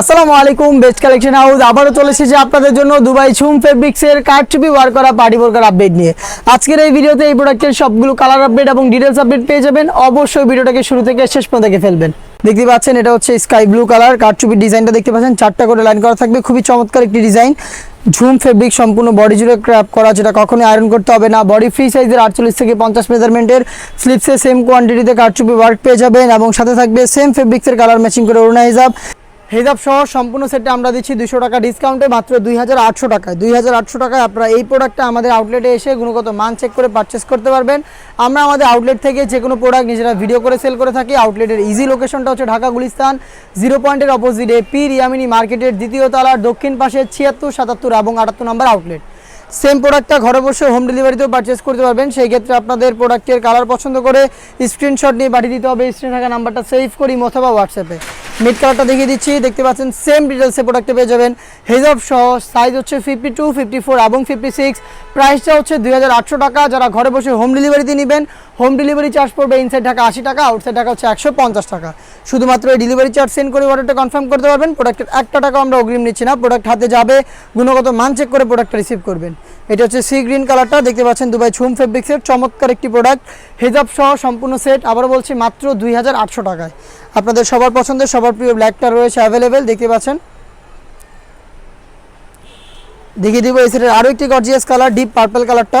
আসসালামু আলাইকুম best collection house আবারও চলে এসেছে আপনাদের জন্য দুবাই ছুম ফেব্রিক্সের কারচুপি ওয়ার করা পার্টি বোরকার আপডেট নিয়ে। আজকের এই ভিডিওতে এই প্রোডাক্টের সবগুলো কালার আপডেট এবং ডিটেলস আপডেট পেয়ে যাবেন। অবশ্যই ভিডিওটাকে শুরু থেকে শেষ পর্যন্ত দেখে ফেলবেন। দেখতে পাচ্ছেন, এটা হচ্ছে স্কাই ব্লু কালার কারচুপির ডিজাইনটা দেখতে পাচ্ছেন, চারটা করে লাইন করা থাকবে। খুবই চমৎকার একটি ডিজাইন ঝুম ফেব্রিক সম্পূর্ণ বডি জুড়ে ক্র্যাপ করা, যেটা কখনোই আয়রন করতে হবে না। বডি ফ্রি সাইজের আটচল্লিশ থেকে পঞ্চাশ মেজারমেন্টের স্লিপসে সেম কোয়ান্টিটিতে কারচুপি ওয়ার্ক পেয়ে যাবেন এবং সাথে থাকবে সেম ফেব্রিক্সের কালার ম্যাচিং করে অরুণা হিসাব হেজাব সহ সম্পূর্ণ সেটটা আমরা দিচ্ছি দুশো টাকা ডিসকাউন্টে মাত্র দুই হাজার আটশো টাকায়। দুই হাজার আটশো টাকায় আপনারা এই প্রোডাক্টটা আমাদের আউটলেটে এসে গুণগত মান চেক করে পারচেস করতে পারবেন। আমরা আমাদের আউটলেট থেকে যে কোনো প্রোডাক্ট নিজেরা ভিডিও করে সেল করে থাকি। আউটলেটের ইজি লোকেশনটা হচ্ছে ঢাকা গুলিস্তান জিরো পয়েন্টের অপোজিটে পি রিয়ামিনী মার্কেটের দ্বিতীয় তলার দক্ষিণ পাশে ছিয়াত্তর, সাতাত্তর এবং আটাত্তর নম্বর আউটলেট সেম প্রোডাক্টটা ঘরে বসে হোম ডেলিভারিতেও পারচেস করতে পারবেন। সেই ক্ষেত্রে আপনাদের প্রোডাক্টের কালার পছন্দ করে স্ক্রিনশট নিয়ে পাঠিয়ে দিতে হবে। স্ক্রিনে থাকা নাম্বারটা সেভ করি, অথবা হোয়াটসঅ্যাপে মিড কালারটা দেখিয়ে দিচ্ছি। দেখতে পাচ্ছেন সেম ডিটেলসে প্রোডাক্টে পেয়ে যাবেন। হেজব সহ সাইজ হচ্ছে ফিফটি টু ফিফটি ফোর এবং ফিফটি সিক্স প্রাইসটা হচ্ছে দুই হাজার আটশো টাকা। যারা ঘরে বসে হোম ডেলিভারিতে নেবেন হোম ডেলিভারি চার্জ পড়বে ইনসাইড ঢাকা আশি টাকা আউটসাইড ঢাকা হচ্ছে একশো পঞ্চাশ টাকা। শুধুমাত্র এই ডেলিভারি চার্জ সেন্ড করে অর্ডারটা কনফার্ম করতে পারবেন। প্রোডাক্টের একটা টাকা আমরা অগ্রিম নিচ্ছি না। প্রোডাক্ট হাতে যাবে, গুণগত মান চেক করে প্রোডাক্টটা রিসিভ করবেন। এটা হচ্ছে সি গ্রিন কালারটা দেখতে পাচ্ছেন দুবাই ছুম ফেব্রিক্সের চমৎকার একটি প্রোডাক্ট হেজাব সহ সম্পূর্ণ সেট আবার বলছি মাত্র দুই হাজার আটশো টাকায়। আপনাদের সবার পছন্দের, সবার প্রিয় ব্ল্যাকটা রয়েছে অ্যাভেলেবেল দেখতে পাচ্ছেন। দেখিয়ে দিব এই সেটের আরও একটি গর্জিয়াস কালার ডিপ পার্পল কালারটা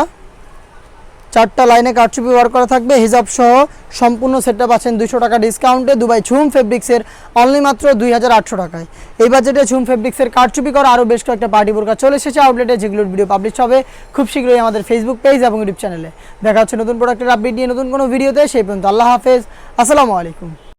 চারটা লাইনে কারচুপি ওয়ার করা থাকবে। হিজাব সহ সম্পূর্ণ সেটটা পাচ্ছেন দুশো টাকা ডিসকাউন্টে দুবাই ঝুম ফেব্রিক্সের অনলি মাত্র দুই হাজার আটশো টাকায়। এই বাজেটে ঝুম ফেব্রিক্সের কারচুপি করা আরও বেশ কয়েকটা পার্টি বোরকা চলে এসেছে। আউটলেটে যেগুলোর ভিডিও পাবলিশ হবে, খুব শীঘ্রই আমাদের ফেসবুক পেজ এবং ইউটিউব চ্যানেলে দেখা হচ্ছে নতুন প্রোডাক্টের আপডেট নিয়ে নতুন কোনো ভিডিওতে সেই পর্যন্ত আল্লাহ হাফেজ। আসসালামু আলাইকুম।